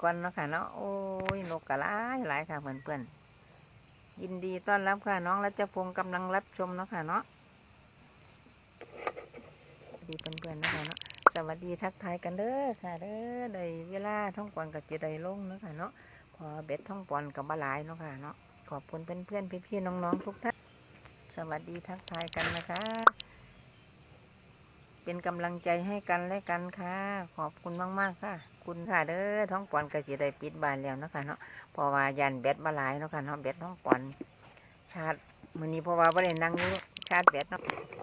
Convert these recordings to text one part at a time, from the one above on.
ก่อนเนาะค่ะเนาะโอ้ยนกกระหลายหลายค่ะเพื่อนๆยินดีต้อนรับค่ะน้องรัชพงศ์กำลังรับชมเนาะค่ะเนาะสวัสดีเพื่อนๆเนาะค่ะเนาะสวัสดีทักทายกันเด้อค่ะเด้อได้เวลาท่องปอนกับจีได้ลงเนาะค่ะเนาะพอเบ็ดท่องปอนกับบหลายเนาะค่ะเนาะขอบคุณเพื่อนๆพี่ๆน้องๆทุกท่านสวัสดีทักทายกันนะคะ เป็นกำลังใจให้กันและกันค่ะ ขอบคุณมาก ๆ ค่ะ คุณค่ะเด้อท้องปอนก็สิได้ปิดบานแล้วนะค่ะเนาะเพราะว่ายันแบตมาหลายเนาะค่ะเนาะแบตท้องปอนชาร์จมือนี้เพราะว่าบ่ได้นั่งอยู่ชาร์จแบตเนาะ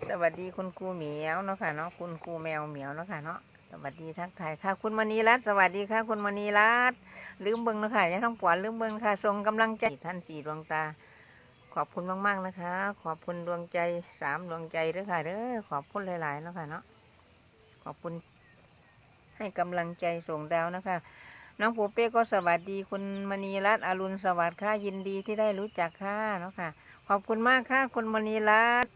สวัสดีคุณครูเหมียวเนาะค่ะเนาะคุณครูแมวเหมียวเนาะค่ะเนาะสวัสดีทักทายค่ะ คุณมณีรัตน์สวัสดีค่ะ คุณมณีรัตน์ลืมเบิ่งเนาะค่ะอย่าท้องปอนลืมเบิ่งค่ะส่งกำลังใจท่านสี่ดวงตาขอบคุณมากๆนะคะ ขอบคุณดวงใจสามดวงใจด้อค่ะเด้อขอบคุณหลายๆนะค่ะเนาะขอบคุณ ให้กำลังใจส่งดาวนะคะ น้องปูเป้ก็สวัสดีคุณมณีรัตน์อรุณสวัสดิ์ค่ะยินดีที่ได้รู้จักค่ะเนาะค่ะ ขอบคุณมากค่ะคุณมณีรัตน์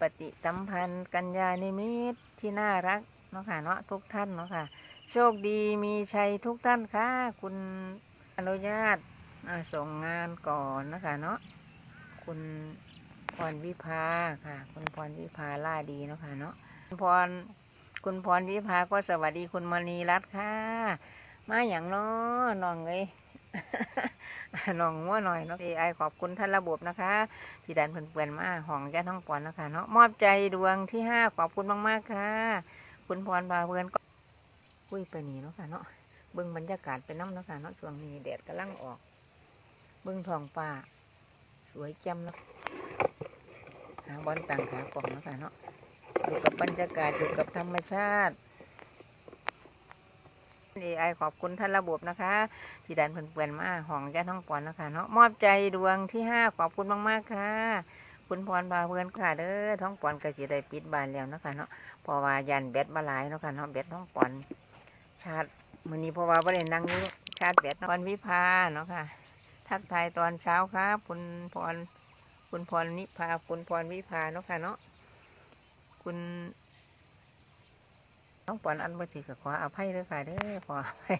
ปฏิสัมพันธ์กัญญานิมิตที่น่ารักเนาะค่ะเนาะทุกท่านเนาะค่ะ โชคดีมีชัยทุกท่านค่ะ คุณอนุญาตส่งงานก่อนนะคะเนาะ คุณพรวิภาค่ะ คุณพรวิภาล่าดีเนาะค่ะเนาะคุณพรคุณพรวิภาก็สวัสดีคุณมณีรัตน์ค่ะ มาอย่างนาะน้องเลยน้องมั่วหน่อยเนาะไอขอบคุณท่านระบบนะคะที่ดันเพื่อนๆมาห้องแก้ท้องปอนนะคะเนาะมอบใจดวงที่ห้าขอบคุณมากๆค่ะ คุณพรพาเพื่อนก็คุยไปนี่เนาะค่ะเนาะเบิ่งบรรยากาศไปน้ำเนาะค่ะเนาะช่วงนี้แดดกำลังออก เบื้องทองป่า สวยจำนะหาบอลต่างขากล่องแล้วค่ะเนาะอยู่กับบรรยากาศอยู่กับธรรมชาตินี่ไอขอบคุณท่านระบบนะคะ ที่ดันเพื่อนๆมาห้องย่าท้องปอนนะคะเนาะมอบใจดวงที่ห้าขอบคุณมากๆค่ะ คุณพรพาเพื่อนค่ะเด้อท้องปอนก็สิได้ปิดบานแล้วนะคะเนาะเพราะว่ายันแบตมาหลายนะค่ะเนาะแบตท้องปอนชาร์จมื้อนี้เพราะว่าบ่ได้นั่งอยู่ชาร์จแบตนาะวันวิภาเนาะค่ะ ทักทายตอนเช้าครับคุณพรคุณพรนิพาคุณพรวิภาเนาะค่ะเนาะคุณน้องปอนอันบ่ถือกับขออภัยด้วยค่ะเด้อขออภัย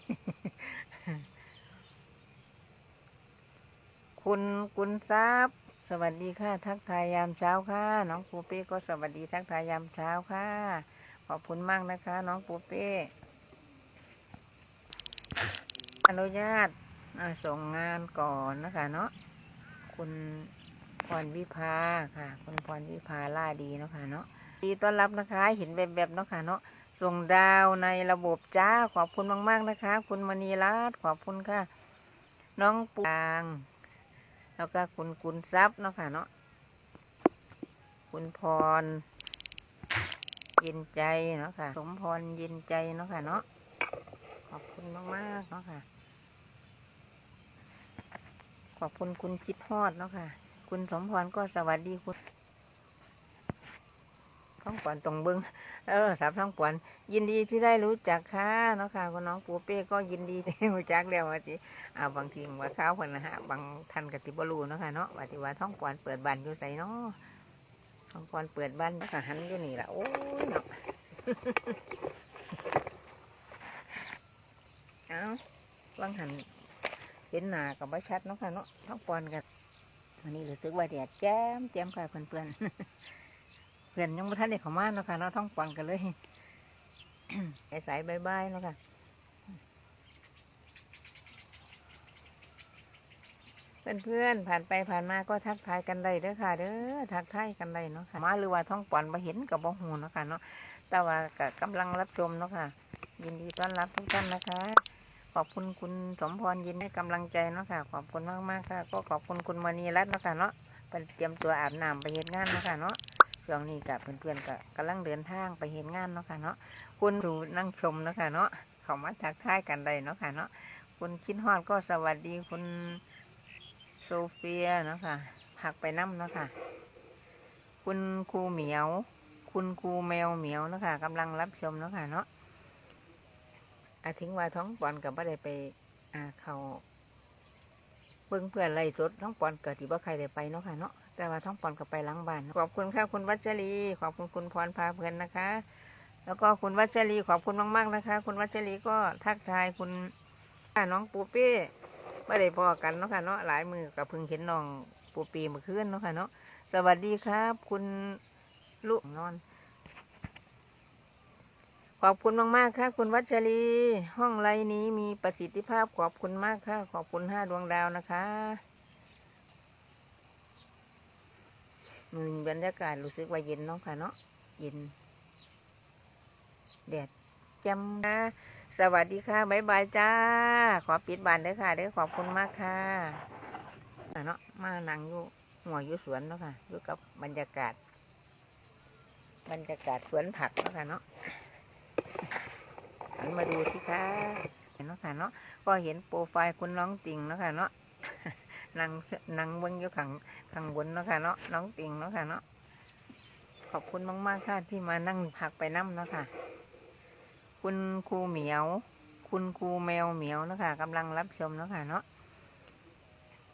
คุณกุณทรัพย์ สวัสดีค่ะ ทักทายยามเช้าค่ะน้องปูเป้ก็สวัสดีทักทายยามเช้าค่ะ ขอบคุณมากนะคะ น้องปูเป้อนุญาต ส่งงานก่อนนะคะเนาะคุณพรวิภาค่ะ คุณพรวิภาล่าดีเนาะค่ะเนาะดีต้อนรับนะคะเห็นแบบๆเนาะค่ะเนาะส่งดาวในระบบจ้าขอบคุณมาก ๆนะคะ คุณมณีรัตน์ขอบคุณค่ะ น้องปูางแล้วก็คุณกุลทรัพย์เนาะค่ะเนาะคุณพร เย็นใจเนาะค่ะ สมพรเย็นใจเนาะค่ะเนาะขอบคุณมาก ๆ เนาะค่ะ ขอบคุณคุณคิดฮอดเนาะค่ะ คุณสมพรก็สวัสดีคุณท้องปอนตรงเบิงเออสามท้องปอนยินดีที่ได้รู้จักค่ะเนาะค่ะคุณน้องปูเป้ก็ยินดีที่รู้จักแล้วว่าจิอ่าบางทีว่าข้าวคนนะฮะบางท่านกติบรูเนาะค่ะเนาะว่าจิว่าท้องปอนเปิดบ้านอยู่ใส่เนาะท้องปอนเปิดบ้านก็หันอยู่นี่ละโอ้ยเนาะเอาบางหัน เห็นหน้ากับว่ชัดเนาะค่ะเนาะท้องปอนกันวันนี้รู้สึกว่าแดดแจ่มแจ่มค่ะเพื่อนๆเพื่อนยังไม่ทันได้เข้ามาเนาะค่ะเนาะท้องปอนกันเลยสายๆบายๆเนาะค่ะเพื่อนๆผ่านไปผ่านมาก็ทักทายกันได้เด้อค่ะเด้อทักทายกันได้เนาะค่ะมาหรือว่าท้องปอนมาเห็นกับบ่หูเนาะค่ะเนาะแต่ว่าก็กำลังรับชมเนาะค่ะ ยินดีต้อนรับทุกท่านนะคะ ขอบคุณคุณสมพรยินให้กำลังใจเนาะค่ะ ขอบคุณมากมากๆค่ะ ก็ขอบคุณคุณมณีรัตน์เนาะค่ะเนาะไปเตรียมตัวอาบน้ำไปเห็นงานเนาะค่ะเนาะช่วงนี้กับเพื่อนๆก็กำลังเดินทางไปเห็นงานเนาะค่ะเนาะคุณดูนั่งชมเนาะค่ะเนาะเขามาทักทายกันได้เนาะค่ะเนาะคุณคิดฮอดก็สวัสดีคุณโซเฟียเนาะค่ะผักไปน้ำเนาะค่ะ คุณครูเหมียว คุณครูแมวเหมียวเนาะค่ะกำลังรับชมเนาะค่ะเนาะ อาทิ้งว่าท้องปอนกับบ่ได้ไป อ่าเขาเบิ่งเพื่อนไล่สดท้องปอนเกิดที่ว่าใครได้ไปเนาะค่ะเนาะแต่ว่าท้องปอนกับไปล้างบ้านขอบคุณค่ะคุณวัชรีขอบคุณคุณพรพาเพลินนะคะ แล้วก็คุณวัชรีขอบคุณมาก ๆนะคะ คุณวัชรีก็ทักทายคุณน้องปูเป้ไม่ได้พอกันเนาะค่ะเนาะหลายมือกับเพิ่งเห็นน้องปูปีเมื่อคืนเนาะค่ะเนาะสวัสดีครับ คุณลูกนอน ขอบคุณมากๆค่ะ คุณวัชรี ห้องไรนี้มีประสิทธิภาพขอบคุณมากค่ะ ขอบคุณห้าดวงดาวนะคะมือบรรยากาศรู้สึกว่าเย็นเนาะค่ะเนาะเย็นแดดจำนะสวัสดีค่ะบ๊ายบายจ้า ขอปิดบานเด้อค่ะเด้อขอบคุณมากค่ะอะเนาะมานั่งอยู่หัวอยู่สวนเนาะค่ะอยู่กับบรรยากาศ บรรยากาศสวนผักเนาะค่ะเนาะ หันมาดูสิคะเห็นเนาะค่ะเนาะก็เห็นโปรไฟล์คุณน้องติงเนาะค่ะเนาะนั่งนั่งเบิ้งอยู่ข้างข้างบนเนาะค่ะเนาะน้องติงเนาะค่ะเนาะขอบคุณมากๆค่ะที่มานั่งพักไปน้ำเนาะค่ะ คุณครูเหมียว คุณครูแมวเหมียวเนาะค่ะกำลังรับชมเนาะค่ะเนาะ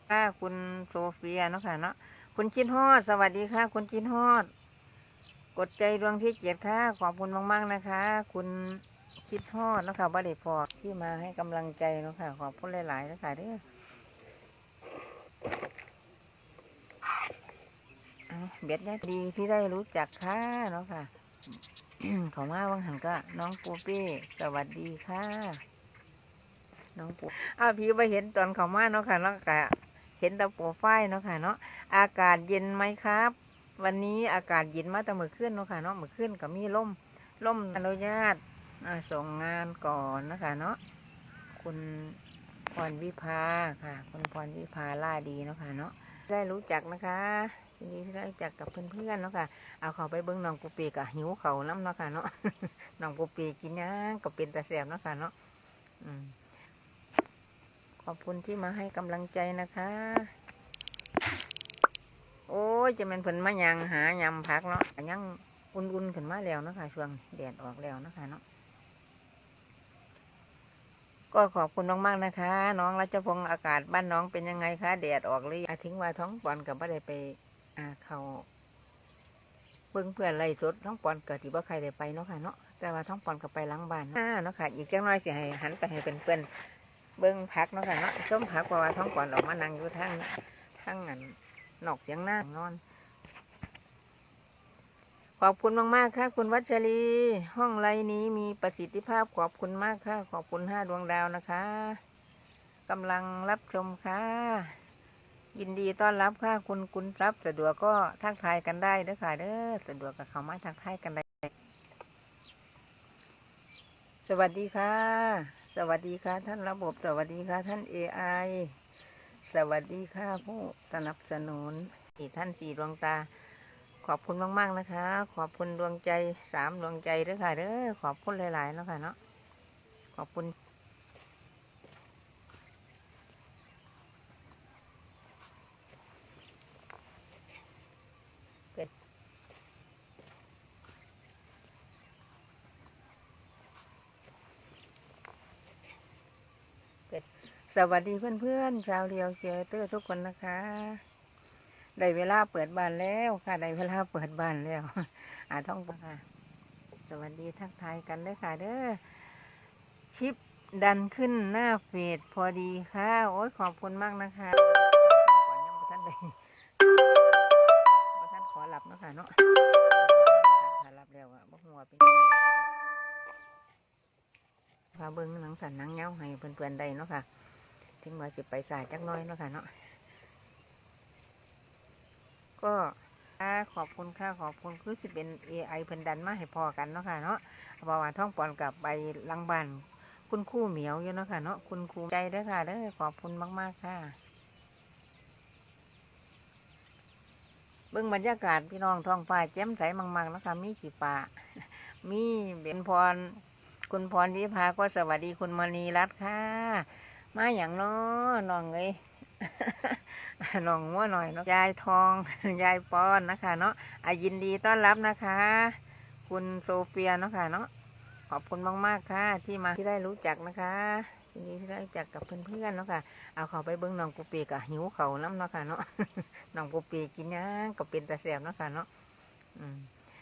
ค่ะคุณโซเฟียเนาะค่ะเนาะคุณจินฮอด สวัสดีค่ะ คุณจินฮอด กดใจดวงที่เกียรติค่ะ ขอบคุณมากๆนะคะ คุณ คิดทอดนะคะบ่ได้พอที่มาให้กำลังใจนะค่ะขอบคุณหลายๆนะคะเด้อเอาเบียดได้ดีที่ได้รู้จักค่ะเนาะค่ะ ของมาวังหันก็ น้องปูปี้สวัสดีค่ะ น้องปูอ้าวพี่ไปเห็นตอนเขามาเนาะค่ะเนาะกะเห็นตะปรไฟล์เนาะค่ะเนาะอากาศเย็นไหมครับ วันนี้อากาศเย็นมาแต่เมื่อคืนเนาะค่ะเนาะเมื่อคืนก็มีลมลมอนุญาต ส่งงานก่อนนะคะเนาะคุณพรวิภาค่ะ คุณพรวิภาล่าดีเนาะค่ะเนาะได้รู้จักนะคะยินดีที่ได้รู้จักกับเพื่อนๆเนาะค่ะเอาเขาไปเบิ้งน้องปูปีกะหิวเขาน้ำเนาะค่ะเนาะน้องปูปีกินยังก็เป็นตาแสบเนาะค่ะเนาะขอบคุณที่มาให้กำลังใจนะคะ โอ้ยจะเป็นผลมะยังหายำพักเนาะยังอุ่นๆขึ้นมาแล้วเนาะค่ะช่วงแดดออกแล้วเนาะค่ะเนาะ ก็ขอบคุณมากๆนะคะ น้องรัชพงศ์อากาศบ้านน้องเป็นยังไงคะแดดออกหรือยังทิ้งว่าท้องปอนกับไม่ได้ไปอ่าเขาเบิ่งเพื่อนไล่สดท้องปอนเกิดที่ว่ใครได้ไปเนาะค่ะเนาะแต่ว่าท้องปอนกับไปล้างบ้านเนาะอ่าเนาะค่ะอีกจังน้อยสิให้หันไปให้เป็นเพื่อนเบิ่งพักเนาะค่ะเนาะส้มพักเพราะว่าท้องปอนออกมานั่งอยู่ทั้งทั้งนั้นนอกเสียงหน้านอน ขอบคุณมากๆค่ะ คุณวัชรี ห้องไรนี้มีประสิทธิภาพขอบคุณมากค่ะ ขอบคุณห้าดวงดาวนะคะกำลังรับชมค่ะ ยินดีต้อนรับค่ะ คุณคุณรัพย์สะดวกก็ทักทายกันได้เด้อค่ะเด้อสะดวกกับเขามาทักทายกันได้ สวัสดีค่ะ สวัสดีค่ะ ท่านระบบสวัสดีค่ะ ท่านเอไอสวัสดีค่ะผู้สนับสนุนท่านสีดวงตา ขอบคุณมาก ๆ นะคะ ขอบคุณดวงใจสามดวงใจเด้อค่ะเด้อขอบคุณหลายๆเนาะค่ะเนาะขอบคุณสวัสดีเพื่อนๆชาวเรียวเชียเตอร์ทุกคนนะคะ ได้เวลาเปิดบ้านแล้วค่ะได้เวลาเปิดบ้านแล้วอาท่องค่ะสวัสดีทักทายกันเด้ค่ะ เด้อคลิปดันขึ้นหน้าเฟซพอดีค่ะ โอ้ยขอบคุณมากนะคะก่อนยังท่านใดท่านขอหลับเนาะค่ะเนาะถ้าหลับแล้วอะบ่หัวเป็นพาเบิ้งหนังสันหนังเงาให้เพื่อนๆได้เนาะค่ะถึงว่าจะไปสายจักน้อยเนาะค่ะเนาะ ก็ขอบคุณค่ะขอบคุณคือสิเป็น AI เพิ่นดันมาให้พอกันเนาะค่ะเนาะเพราะว่าท่องปอนกับไปลังบ้านคุณครู่เหมียวอยู่เนาะค่ะเนาะคุณครูใจด้ค่ะเด้อขอบคุณมาก ๆ ค่ะ เบิ่งบรรยากาศพี่น้องท้องฟ้าแจ่มใสมังๆเนาะคะมีสีฟ้ามีเบนพร คุณพรวิภาก็สวัสดีคุณมณีรัตน์ค่ะ มาอย่างน้อน้องเลย น้องมั่วหน่อยเนาะยายทอง ยายปอนนะคะเนาะอายินดีต้อนรับนะคะ คุณโซเฟียเนาะค่ะเนาะขอบคุณมากๆค่ะ ที่มาที่ได้รู้จักนะคะยินดีที่ได้รู้จักกับเพื่อนๆเนาะค่ะเอาเขาไปเบิ้งน้องปูปีกะหิวเขาน้ำเนาะค่ะเนาะน้องปูปีกินยังก็เป็นตาแสบเนาะค่ะเนาะอื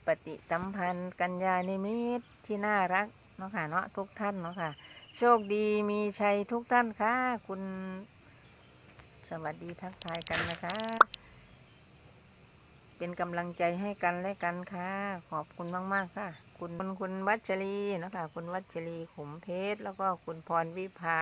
ปฏิสัมพันธ์กัญญานิมิตรที่น่ารักเนาะค่ะเนาะทุกท่านเนาะค่ะ โชคดีมีชัยทุกท่านค่ะ คุณ สวัสดีทักทายกันนะคะ เป็นกำลังใจให้กันและกันค่ะ ขอบคุณมาก ๆ ค่ะ คุณคุณวัชรีนะคะ คุณวัชรีขุมเพชร แล้วก็คุณพรวิภา